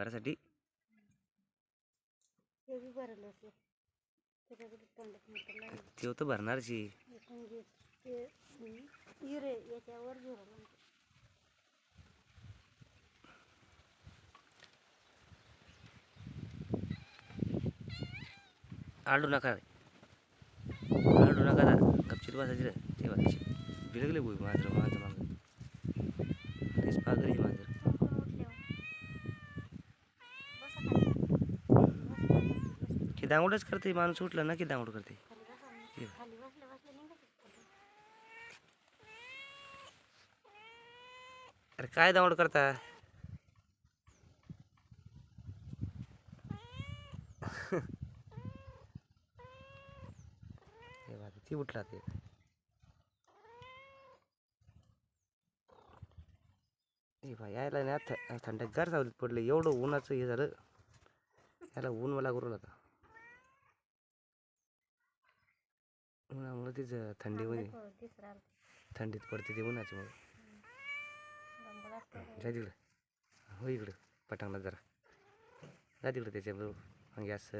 भरासाठी ते तर भरणारच आरडू नका. आरडू नका दा गपचित बसायची रे. ते वाटायची बिलगले भुई माझं माझं तेच पागरी माझं लवकर उठल्यावर बसा खाली बस की दांगोडच करते माणूस उठला ना की दांगोड करते. अरे काय दांगोड करता? हे ती उठला ते. यायला नाही आता थंडगार सावलीत पडले. एवढं उन्हाचं हे झालं. याला ऊन मला करू आता. उन्हामुळे तिचं थंडीमध्ये थंडीत पडते ते उन्हाच्यामुळे जा तिकडं. हो इकडं. पटांगणात जरा. जा तिकडं त्याच्याबरोबर. मग गॅस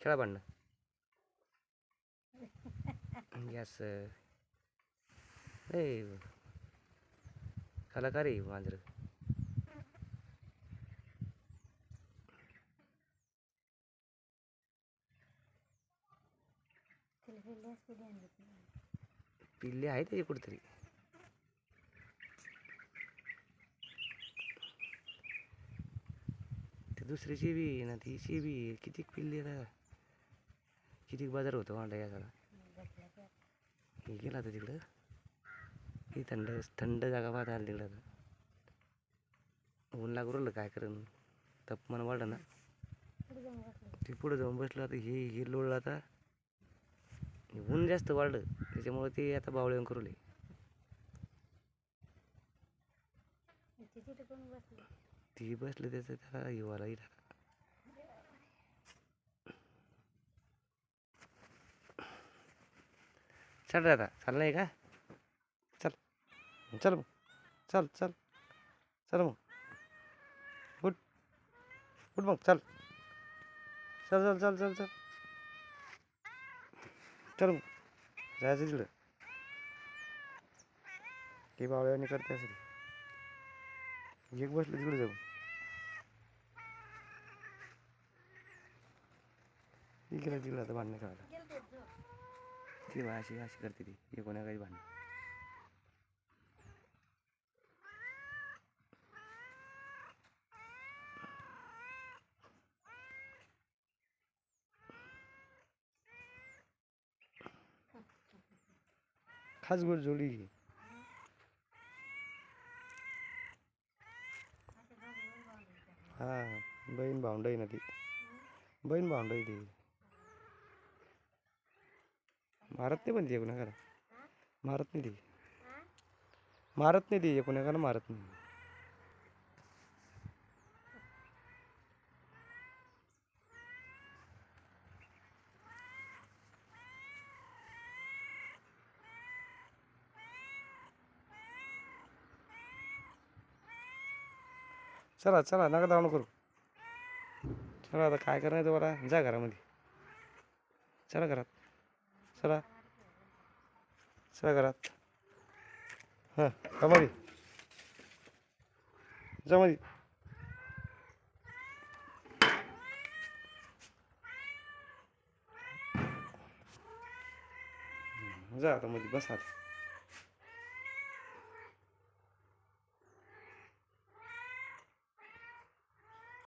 खेळा भांडणं. गॅस ए कलाकार आहे मांजर. पिल्ले आहे त्याचे कुठेतरी. ते दुसरीची बी आहे ना तिची बी आहे. किती पिल्ले आता? किती बाजार होतो वांडा या सगळा? हे गेला होता तिकडं. ही थंड थंड जागा पाहता आली तिकडं आता. ऊन लागू राहिलं काय करण तापमान वाढलं ना. ते पुढं जाऊन बसलं आता हे हे लोळलं आता. ऊन जास्त वाढलं. त्याच्यामुळे ते आता बावळे करू लागले. बसले ती बसलं त्याचं त्याला हिवाला येईल चल दादा आता चाललं आहे का? चल. चल मग. चल चल. चल मग. उठ. उठ मग चल. चल चल चल चल चल. चल जायचं तिकडं. की बावळ्याने करते असेल ते. एक बसलं तिकडे जाऊ इकडे तिकडे आता भांडणं करायला. ती बा अशी अशी करते ती. हे कोणा काही भांडणं. खास गोड जोडी आहे. हा बहीण भावंड आहे ना ती. बहीण भावंड आहे ती. मारत नाही पण ती कोणाकडे मारत नाही ती. मारत नाही ती कोणाकडे मारत नाही. चला चला नका धावणं करू. चला आता काय करणार तुम्हाला जा घरामध्ये. चला घरात. चला. चला घरात. हां का मध्ये जा जा आता मध्ये बस आता.